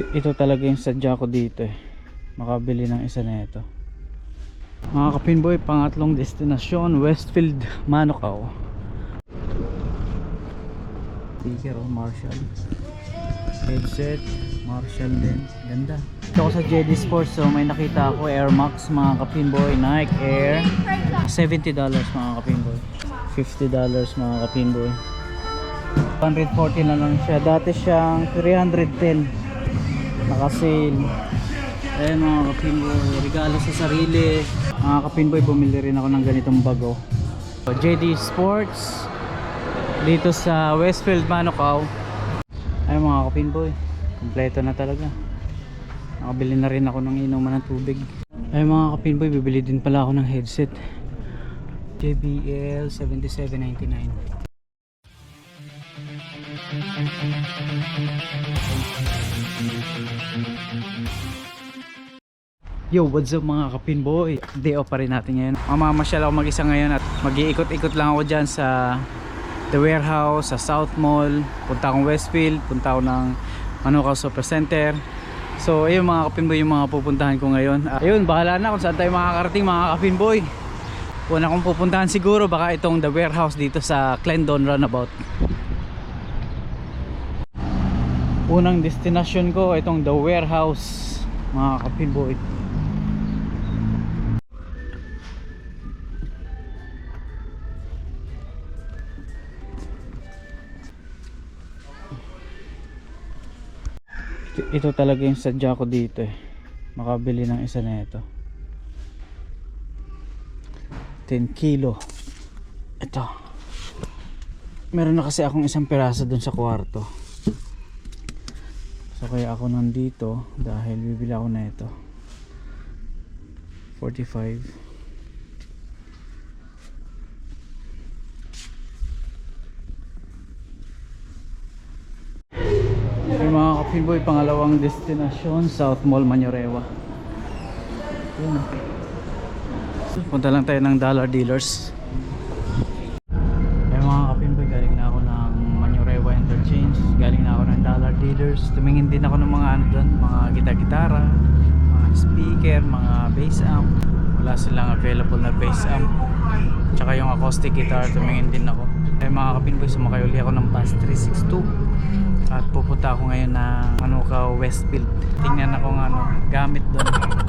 ito talaga yung sadya ko dito eh. Makabili ng isa na ito. Mga kapinboy pangatlong destinasyon Westfield Manukau speaker oh Marshall. Headset Marshall din. Ganda. Ito ako sa JD Sports so may nakita ako. Air Max mga kapinboy Nike Air. $70 mga kapinboy $50 mga kapinboy 140 na lang siya. Dati siyang 310 naka-sale ayun mga kapinboy regalo sa sarili. Mga kapinboy bumili rin ako ng ganitong bago. JD Sports dito sa Westfield Manukau ayun mga kapinboy kompleto na talaga. Nakabili na rin ako ng inuman ng tubig. Ayun mga kapinboy bibili din pala ako ng headset. JBL 7799 Yo, what's up mga kapinboy? Day off pa rin natin ngayon. Mamamasyal ako mag-isa ngayon at mag-iikot-ikot lang ako dyan sa The Warehouse, sa South Mall. Punta akong Westfield, punta ako ng Manukaw Super Center. So, ayun mga kapinboy yung mga pupuntahan ko ngayon. Ah, ayun, bahala na kung saan tayo makakarating mga kapinboy. Una kong pupuntahan siguro baka itong The Warehouse dito sa Clendon Runabout. Unang destination ko itong The Warehouse mga kapinboy. Ito- ito talaga yung sadya ko dito eh. Makabili ng isa na ito. 10 kilo. Ito. Meron na kasi akong isang piraso dun sa kwarto kaya ako nandito dahil bibili ako na ito 45 Yung mga kapinboy, pangalawang destinasyon, South Mall, Manyorewa. Yun. oh. Punta lang tayo ng dollar dealers. Din ako ng mga ano doon, mga gita-gitara, mga speaker, mga bass amp. Wala silang available na bass amp. Tsaka yung acoustic guitar, tumingin din ako. Ay mga kapinboy, sumakay uli ako ng bus 362 at pupunta ako ngayon na ano ka Westfield tingnan ako ng ano gamit doon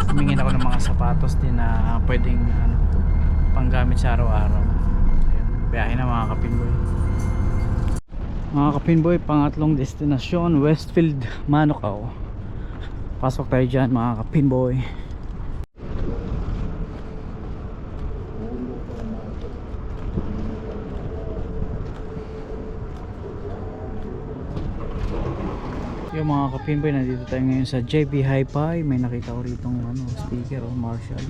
tumingin ako ng mga sapatos din na pwedeng ano panggamit sa araw-araw biyahe na mga kapinboy mga kapinboy pangatlong destinasyon Westfield Manukau pasok tayo dyan mga kapinboy Yung mga kapimboy, nandito tayo ngayon sa JB Hi-Fi. May nakita ko rito ano, speaker, oh, Marshall.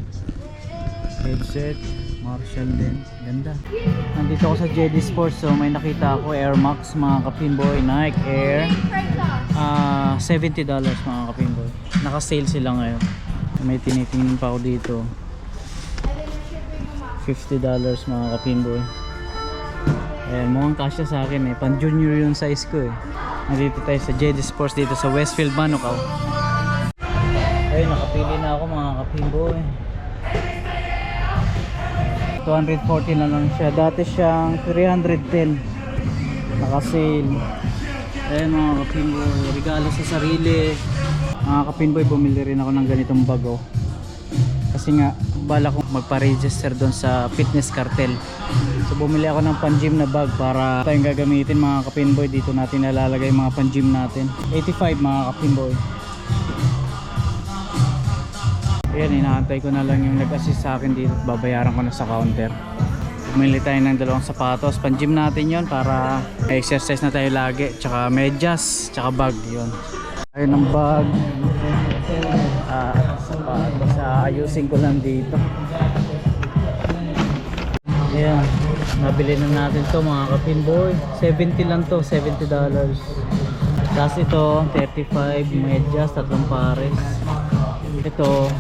Headset, Marshall din. Ganda. Nandito ako sa JD Sports, so may nakita ako Air Max mga kapimboy, Nike Air. Ah, $70 mga kapimboy. Naka-sale sila ngayon. May tinitingnan pa ako dito. $50 mga kapimboy. Ayan, mukhang kasya sa akin eh. Pan junior yung size ko eh. Nandito tayo sa JD Sports dito sa Westfield Manukau. Ayun, nakapili na ako mga kapimboy. 240 na lang siya. Dati siyang 310. Naka-sale. Ayun mga kapimboy. Regalo sa sarili. Mga kapimboy, bumili rin ako ng ganitong bago. Kasi nga, bala kong magpa-register doon sa fitness cartel. So bumili ako ng pan-gym na bag para tayong gagamitin mga kapinboy. Dito natin nalalagay mga pan-gym natin. 85 mga kapinboy. Ayan, inaantay ko na lang yung nag-assist sa akin dito babayaran ko na sa counter. Bumili tayo ng dalawang sapatos. Pan-gym natin yon para exercise na tayo lagi. Tsaka medyas, tsaka bag yon. Ayun ang bag. Ah, sapatos. Ah, ayusin ko lang dito. Ayan, nabili na natin to mga kapinboy. 70 lang to, 70 dollars. Tapos ito, 35 medyas, tatlong pares. Ito,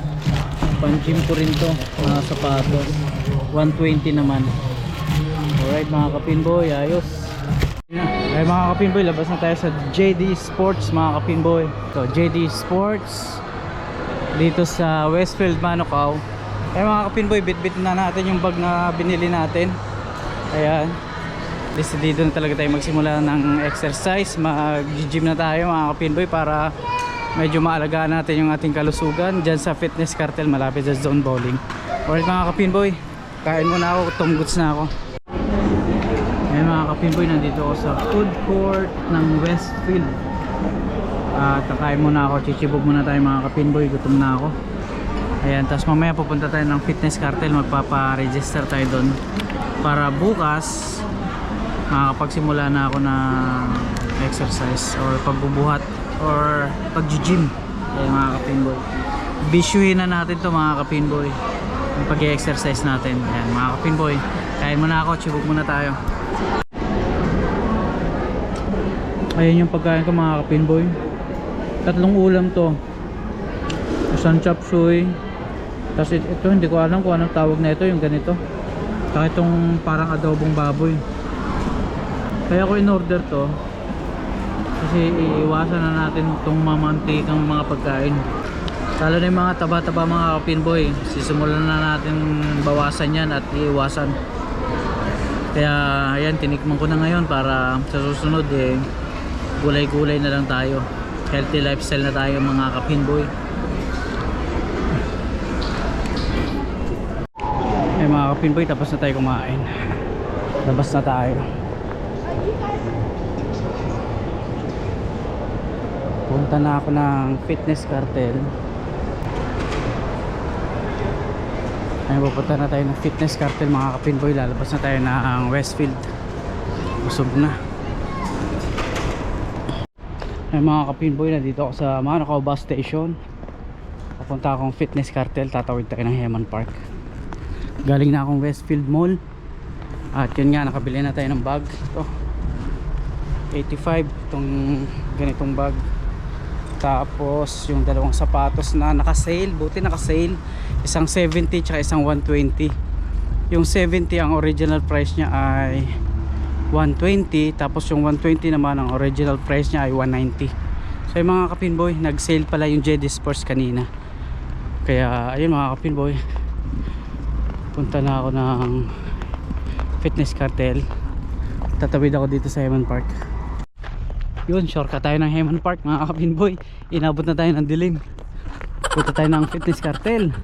pang gym ko rin to, mga sapatos. 120 naman. Alright mga kapinboy, ayos. Ay mga kapinboy, labas na tayo sa JD Sports mga kapinboy. So JD Sports dito sa Westfield Manukau. Ay mga kapinboy, bit-bit na natin yung bag na binili natin. Ayan. Decidido na talaga tayo magsimula ng exercise. Mag-gym na tayo mga kapinboy para medyo maalagaan natin yung ating kalusugan dyan sa fitness cartel malapit sa zone bowling. Alright mga kapinboy, kain muna ako, tumguts na ako. Ayan mga kapinboy, nandito ako sa food court ng Westfield. At kakain muna ako, chichibog muna tayo mga kapinboy, gutom na ako. Ayan, tapos mamaya pupunta tayo ng fitness cartel, magpapa-register tayo doon. Para bukas, makakapagsimula na ako ng exercise or pagbubuhat or pag-gym. Ayan mga kapinboy. Bisyuhin na natin to mga kapinboy. Yung pag-exercise natin. Ayan mga kapinboy. Kain muna ako, chibog muna tayo. Ayan yung pagkain ko mga kapinboy. Tatlong ulam to. Isang chop suey. Tapos it- ito, hindi ko alam kung anong tawag na ito, yung ganito. Saka itong parang adobong baboy. Kaya ko in-order to. Kasi iiwasan na natin itong mamantikang mga pagkain. Lalo na yung mga taba-taba mga kapinboy. Sisimulan na natin bawasan yan at iiwasan. Kaya ayan, tinikman ko na ngayon para sa susunod eh gulay-gulay na lang tayo. Healthy lifestyle na tayo mga kapinboy. Eh mga kapinboy, tapos na tayo kumain. Labas na tayo. Punta na ako ng fitness cartel. Ay, pupunta na tayo ng fitness cartel mga kapinboy. Lalabas na tayo ng Westfield. Busog na. Ay mga kapinboy, nandito ako sa Manukau bus station. Papunta akong fitness cartel. Tatawid tayo ng Heman Park. Galing na akong Westfield Mall. At yun nga, nakabili na tayo ng bag. Ito. 85 itong ganitong bag. Tapos yung dalawang sapatos na naka-sale, buti naka-sale. Isang 70 tsaka isang 120. Yung 70 ang original price niya ay 120 tapos yung 120 naman ang original price niya ay 190. So yung mga kapinboy, nag-sale pala yung JD Sports kanina. Kaya ayun mga kapinboy. Punta na ako ng fitness cartel. Tatawid ako dito sa Heman Park. Yun, shortcut tayo ng Heman Park mga kapinboy. Inabot na tayo ng dilim. Punta tayo ng fitness cartel.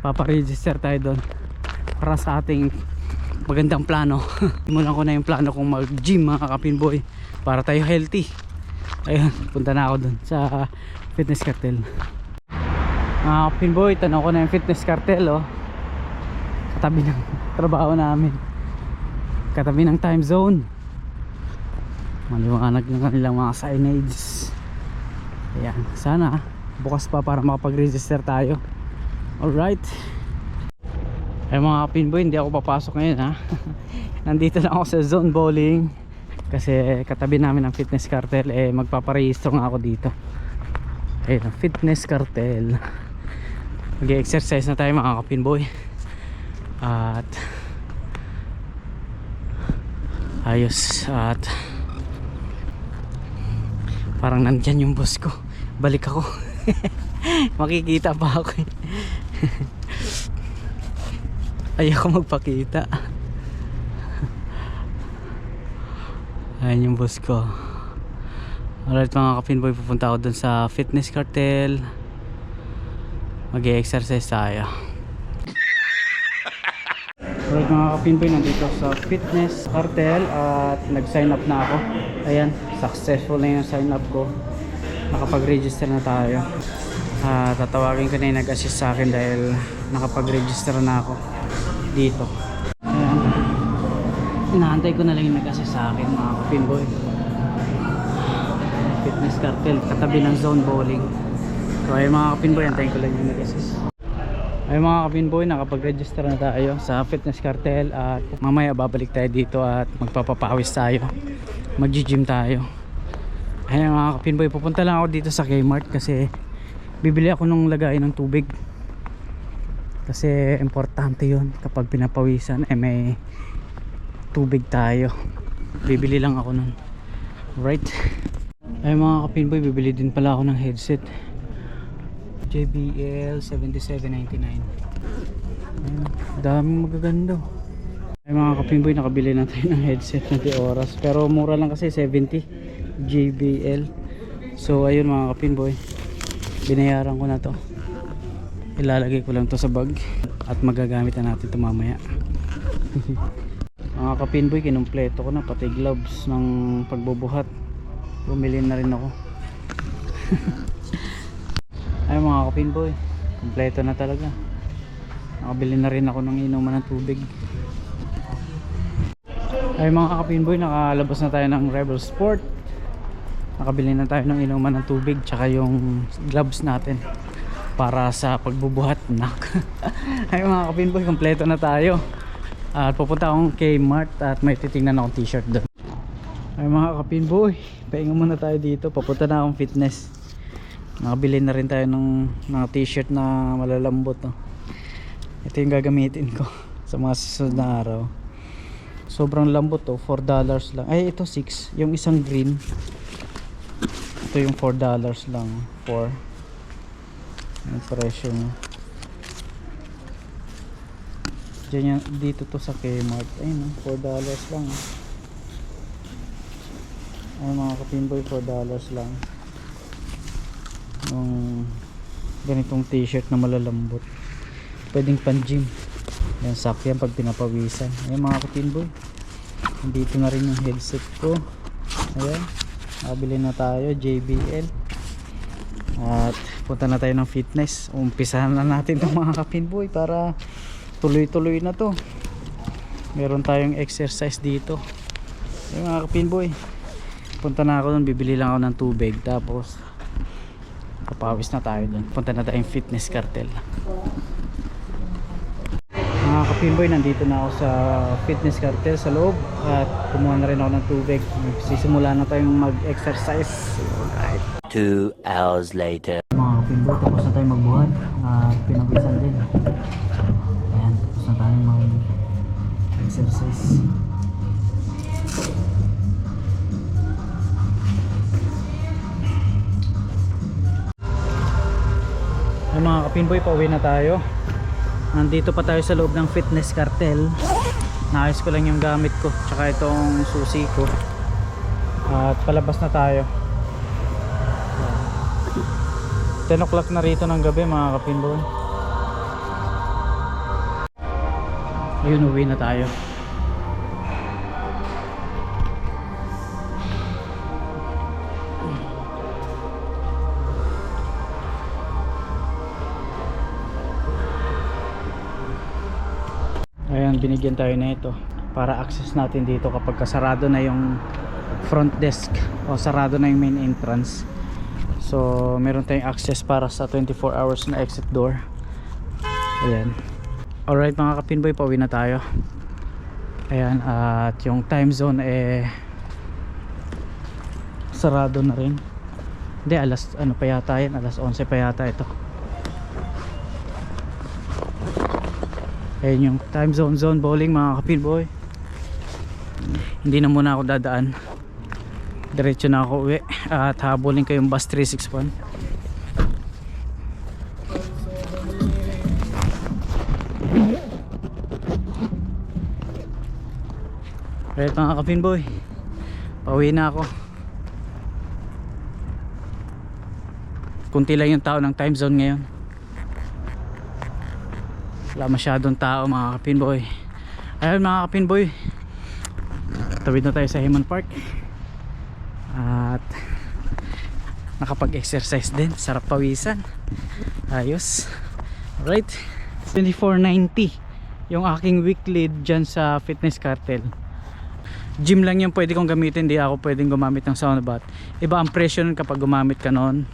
Paparegister tayo doon. Para sa ating magandang plano. Simulan ko na yung plano kong mag-gym mga kapinboy. Para tayo healthy. Ayun, punta na ako doon sa fitness cartel. Mga kapinboy, tanong ko na yung fitness cartel oh. Katabi ng trabaho namin. Katabi ng time zone maliwanag ng kanilang mga signage. Ayan sana bukas pa para makapag-register tayo. Alright. Ay mga pinboy hindi ako papasok ngayon ha? Nandito na ako sa zone bowling. Kasi katabi namin ang fitness cartel eh magpaparehistro nga ako dito. Ayun fitness cartel. Mag-exercise na tayo mga kapinboy at ayos. At parang nandyan yung boss ko. Balik ako. Makikita pa ako eh. ayoko magpakita. Ayan yung boss ko. Alright mga kapinboy pupunta ako dun sa fitness cartel. Mag exercise tayo Alright mga kapinboy, nandito sa fitness cartel at nag-sign up na ako. Ayan, successful na yung sign up ko. Nakapag-register na tayo. Ah, tatawagin ko na yung nag-assist sa akin dahil nakapag-register na ako dito. Ayan. Inaantay ko na lang yung nag-assist sa akin mga kapinboy. Fitness cartel, katabi ng zone bowling. So ayun mga kapinboy, antayin ko lang yung nag-assist. Ay mga kapinboy, nakapag-register na tayo sa fitness cartel at mamaya babalik tayo dito at magpapapawis tayo. Mag-gym tayo. Ay mga kapinboy, pupunta lang ako dito sa Kmart kasi bibili ako ng lagay ng tubig. Kasi importante yon kapag pinapawisan eh may tubig tayo. Bibili lang ako nun. Right. Ay mga kapinboy, bibili din pala ako ng headset. JBL 7799. Ayun, daming magaganda. Ay mga kapinboy, nakabili na tayo ng headset na di oras. Pero mura lang kasi 70 JBL. So ayun mga kapinboy, binayaran ko na to. Ilalagay ko lang to sa bag at magagamit na natin to mamaya. mga kapinboy, kinumpleto ko na pati gloves ng pagbubuhat. Bumili na rin ako. Ay mga kapinboy, kumpleto na talaga. Nakabili na rin ako ng inuman ng tubig. Ay mga kapinboy, nakalabas na tayo ng Rebel Sport. Nakabili na tayo ng inuman ng tubig tsaka yung gloves natin para sa pagbubuhat. Nak. Ay mga kapinboy, kumpleto na tayo. At pupunta akong kay Mart at may titingnan akong t-shirt doon. Ay mga kapinboy, pahinga muna tayo dito. Papunta na akong fitness. Nakabili na rin tayo ng, ng t-shirt na malalambot. No? Ito yung gagamitin ko sa mga susunod na araw. Sobrang lambot to, 4 dollars lang. Ay ito 6, yung isang green. Ito yung 4 dollars lang, 4. Yung presyo niya. Diyan yan, dito to sa Kmart. Ayun, oh, 4 dollars lang. Ay mga kapinboy, 4 dollars lang. Yung ganitong t-shirt na malalambot. Pwedeng pan gym. Yan, sakto yan pag pinapawisan. Ayan mga kapinboy. Nandito na rin yung headset ko. Ayan. Nakabili na tayo, JBL. At punta na tayo ng fitness. Umpisahan na natin itong mga kapinboy para tuloy-tuloy na to. Meron tayong exercise dito. Ayan mga kapinboy. Punta na ako doon, bibili lang ako ng tubig. Tapos papawis na tayo doon. Punta na tayong fitness cartel. Mga kapinboy, nandito na ako sa fitness cartel sa loob at kumuha na rin ako ng tubig. Sisimula na tayong mag-exercise. Alright. Two hours later. Mga kapinboy, tapos na tayong magbuhat at pinawisan din. Ayan, tapos na tayong mag-exercise. Kapinboy, pauwi na tayo. Nandito pa tayo sa loob ng fitness cartel. Naayos ko lang yung gamit ko, tsaka itong susi ko. At palabas na tayo. 10 o'clock na rito ng gabi mga kapinboy. Ayun, uwi na tayo. Binigyan tayo na ito para access natin dito kapag kasarado na yung front desk o sarado na yung main entrance. So, meron tayong access para sa 24 hours na exit door. Ayan. Alright mga kapinboy, pauwi na tayo. Ayan, at yung time zone eh sarado na rin. Hindi, alas ano pa yata yan, alas 11 pa yata ito. Ayan yung time zone zone bowling mga kapinboy. Hindi na muna ako dadaan. Diretso na ako uwi at habulin ko yung bus 361. Right mga kapinboy. Pauwi na ako. Kunti lang yung tao ng time zone ngayon. Wala masyadong tao mga kapinboy. Ayun mga kapinboy. Tawid na tayo sa Heman Park. At nakapag-exercise din. Sarap pawisan. Ayos. Alright. 2490 yung aking weekly dyan sa fitness cartel. Gym lang yung pwede kong gamitin. Di ako pwedeng gumamit ng soundbath. Iba ang presyo nun kapag gumamit ka noon.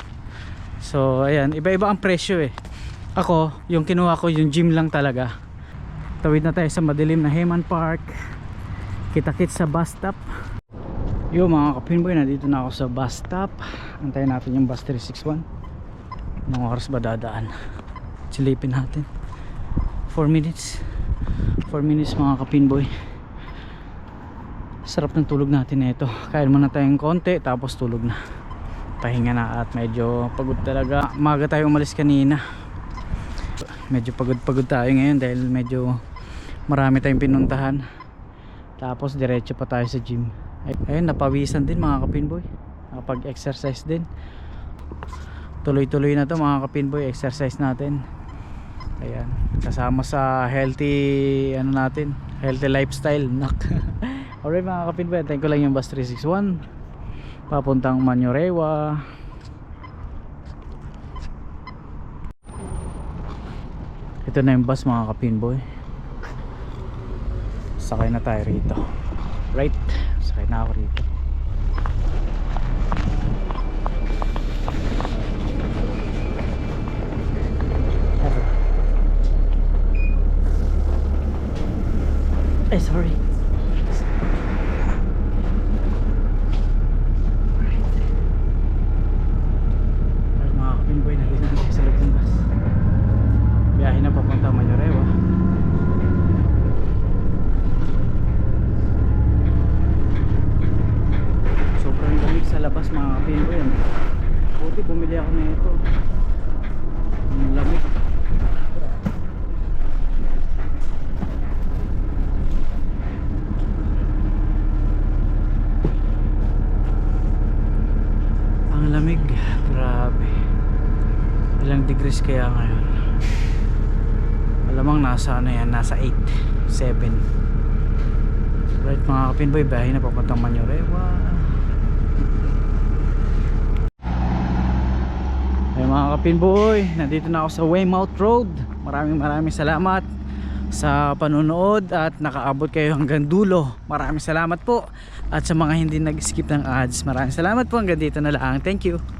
So ayan. Iba-iba ang presyo eh. Ako, yung kinuha ko yung gym lang talaga. Tawid na tayo sa madilim na Heman Park. Kita-kit sa bus stop. Yo mga kapinboy, nandito na ako sa bus stop. Antayin natin yung bus 361. Anong oras ba dadaan? Silipin natin. 4 minutes. 4 minutes mga kapinboy. sarap ng tulog natin na ito kain muna tayong konti tapos tulog na pahinga na at medyo pagod talaga maga tayo umalis kanina medyo pagod pagod tayo ngayon dahil medyo marami tayong pinuntahan. Tapos diretso pa tayo sa gym. Ay- ayun napawisan din mga kapinboy nakapag exercise din. Tuloy tuloy na to mga kapinboy exercise natin. Ayan kasama sa healthy ano natin healthy lifestyle. Alright mga kapinboy antayin ko lang yung bus 361 papuntang Manyorewa ito na yung bus mga kapinboy sakay na tayo rito. Right. Sakay na ako rito. Ay sorry Ay, mga kapinboy nandito na tayo sa loob ng bus biyahe na papunta Mayorewa sobrang lamig sa labas mga kapinboy yan buti bumili ako na ito ang lamig ang lamig grabe ilang degrees kaya ngayon? Alamang nasa ano yan nasa 8 7 right mga kapinboy bahay na papuntang Manyorewa. Ay mga kapinboy nandito na ako sa Weymouth Road. Maraming maraming salamat sa panonood at nakaabot kayo hanggang dulo. Maraming salamat po. At sa mga hindi nag-skip ng ads maraming salamat po. Hanggang dito na lang. Thank you